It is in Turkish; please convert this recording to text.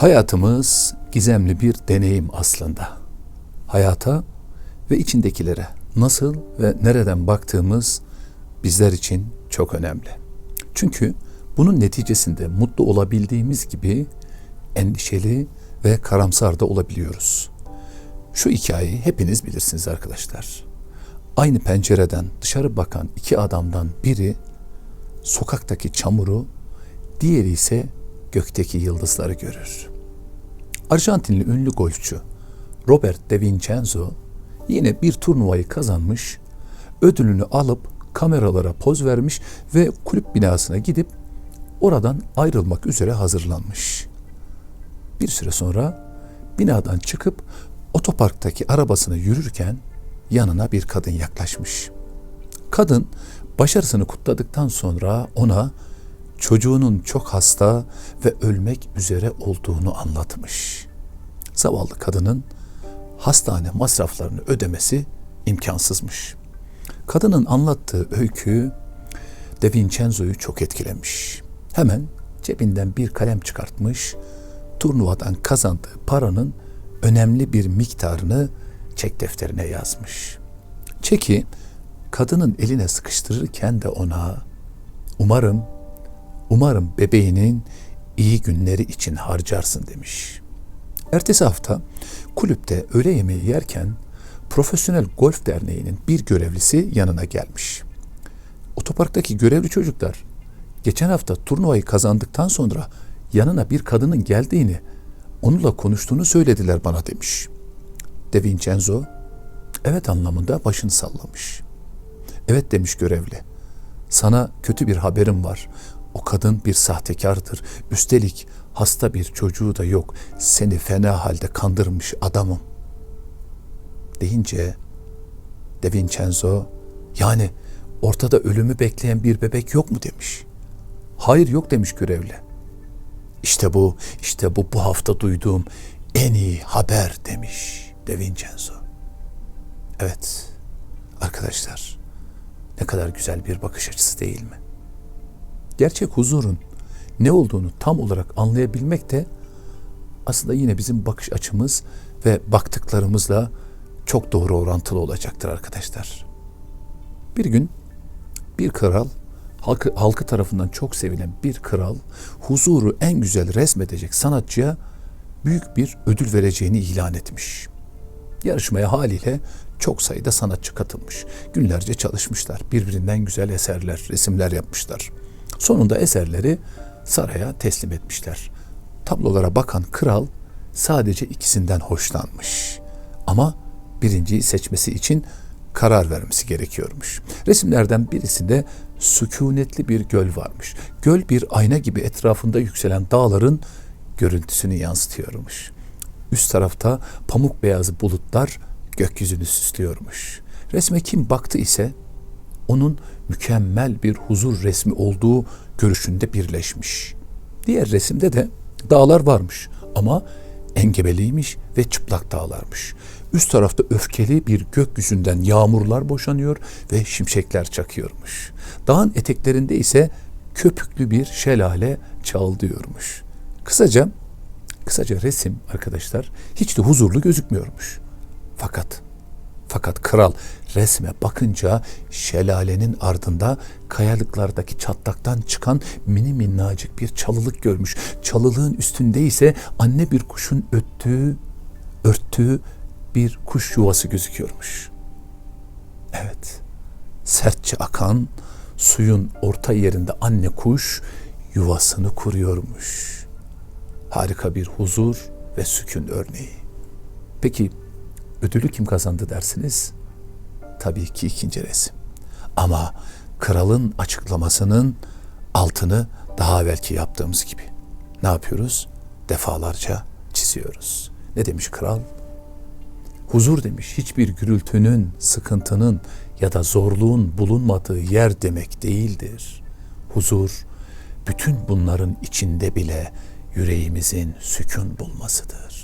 Hayatımız gizemli bir deneyim aslında. Hayata ve içindekilere nasıl ve nereden baktığımız bizler için çok önemli. Çünkü bunun neticesinde mutlu olabildiğimiz gibi endişeli ve karamsar da olabiliyoruz. Şu hikayeyi hepiniz bilirsiniz arkadaşlar. Aynı pencereden dışarı bakan iki adamdan biri sokaktaki çamuru, diğeri ise gökteki yıldızları görür. Arjantinli ünlü golfçü Robert De Vincenzo yine bir turnuvayı kazanmış, ödülünü alıp kameralara poz vermiş ve kulüp binasına gidip oradan ayrılmak üzere hazırlanmış. Bir süre sonra binadan çıkıp otoparktaki arabasına yürürken yanına bir kadın yaklaşmış. Kadın başarısını kutladıktan sonra ona çocuğunun çok hasta ve ölmek üzere olduğunu anlatmış. Zavallı kadının hastane masraflarını ödemesi imkansızmış. Kadının anlattığı öykü De Vincenzo'yu çok etkilemiş. Hemen cebinden bir kalem çıkartmış, turnuvadan kazandığı paranın önemli bir miktarını çek defterine yazmış. Çeki kadının eline sıkıştırırken de ona umarım umarım bebeğinin iyi günleri için harcarsın demiş. Ertesi hafta kulüpte öğle yemeği yerken Profesyonel Golf Derneği'nin bir görevlisi yanına gelmiş. Otoparktaki görevli çocuklar geçen hafta turnuvayı kazandıktan sonra yanına bir kadının geldiğini, onunla konuştuğunu söylediler bana demiş. De Vincenzo evet anlamında başını sallamış. Evet demiş görevli. Sana kötü bir haberim var. O kadın bir sahtekardır. Üstelik hasta bir çocuğu da yok. Seni fena halde kandırmış adamım. Deyince De Vincenzo yani ortada ölümü bekleyen bir bebek yok mu demiş. Hayır yok demiş görevli. İşte bu, işte bu bu hafta duyduğum en iyi haber demiş De Vincenzo. Evet arkadaşlar ne kadar güzel bir bakış açısı değil mi? Gerçek huzurun ne olduğunu tam olarak anlayabilmek de aslında yine bizim bakış açımız ve baktıklarımızla çok doğru orantılı olacaktır arkadaşlar. Bir gün bir kral halkı, halkı tarafından çok sevilen bir kral huzuru en güzel resmedecek sanatçıya büyük bir ödül vereceğini ilan etmiş. Yarışmaya haliyle çok sayıda sanatçı katılmış. Günlerce çalışmışlar. Birbirinden güzel eserler, resimler yapmışlar. Sonunda eserleri saraya teslim etmişler. Tablolara bakan kral sadece ikisinden hoşlanmış. Ama birinciyi seçmesi için karar vermesi gerekiyormuş. Resimlerden birisinde sükunetli bir göl varmış. Göl bir ayna gibi etrafında yükselen dağların görüntüsünü yansıtıyormuş. Üst tarafta pamuk beyazı bulutlar gökyüzünü süslüyormuş. Resme kim baktı ise onun mükemmel bir huzur resmi olduğu görüşünde birleşmiş. Diğer resimde de dağlar varmış ama engebeliymiş ve çıplak dağlarmış. Üst tarafta öfkeli bir gökyüzünden yağmurlar boşanıyor ve şimşekler çakıyormuş. Dağın eteklerinde ise köpüklü bir şelale çağıldıyormuş. Kısaca kısaca resim arkadaşlar hiç de huzurlu gözükmüyormuş. Fakat fakat kral resme bakınca şelalenin ardında kayalıklardaki çatlaktan çıkan mini minnacık bir çalılık görmüş. Çalılığın üstünde ise anne bir kuşun öttüğü, örttüğü bir kuş yuvası gözüküyormuş. Evet, sertçe akan suyun orta yerinde anne kuş yuvasını kuruyormuş. Harika bir huzur ve sükun örneği. Peki ödülü kim kazandı dersiniz? Tabii ki ikinci resim. Ama kralın açıklamasının altını daha belki yaptığımız gibi. Ne yapıyoruz? Defalarca çiziyoruz. Ne demiş kral? Huzur demiş hiçbir gürültünün, sıkıntının ya da zorluğun bulunmadığı yer demek değildir. Huzur bütün bunların içinde bile yüreğimizin sükun bulmasıdır.